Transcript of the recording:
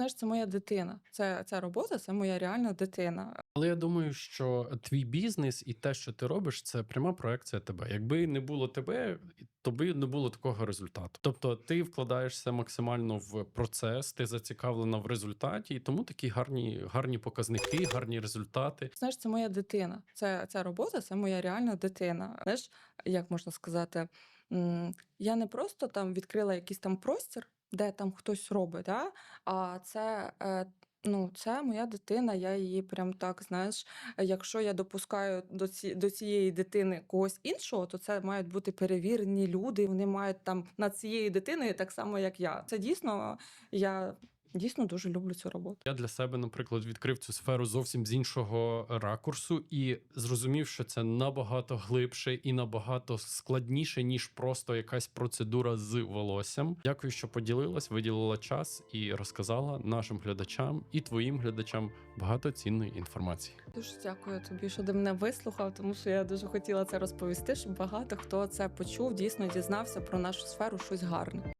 Знаєш, це моя дитина. Це ця робота, це моя реальна дитина. Але я думаю, що твій бізнес і те, що ти робиш, це пряма проекція тебе. Якби не було тебе, то би не було такого результату. Тобто, ти вкладаєшся максимально в процес, ти зацікавлена в результаті, і тому такі гарні, гарні показники, гарні результати. Знаєш, це моя дитина. Це ця робота, це моя реальна дитина. Знаєш, як можна сказати, я не просто там відкрила якийсь там простір, де там хтось робить, а, а це. е, Ну, це моя дитина, я її прям так, знаєш, якщо я допускаю до, ці, до цієї дитини когось іншого, то це мають бути перевірені люди, вони мають там над цією дитиною так само, як я. Це дійсно, я дійсно дуже люблю цю роботу. Я для себе, наприклад, відкрив цю сферу зовсім з іншого ракурсу і зрозумів, що це набагато глибше і набагато складніше, ніж просто якась процедура з волоссям. Дякую, що поділилась, виділила час і розказала нашим глядачам і твоїм глядачам багато цінної інформації. Дуже дякую тобі, що ти мене вислухав, тому що я дуже хотіла це розповісти, щоб багато хто це почув, дійсно дізнався про нашу сферу щось гарне.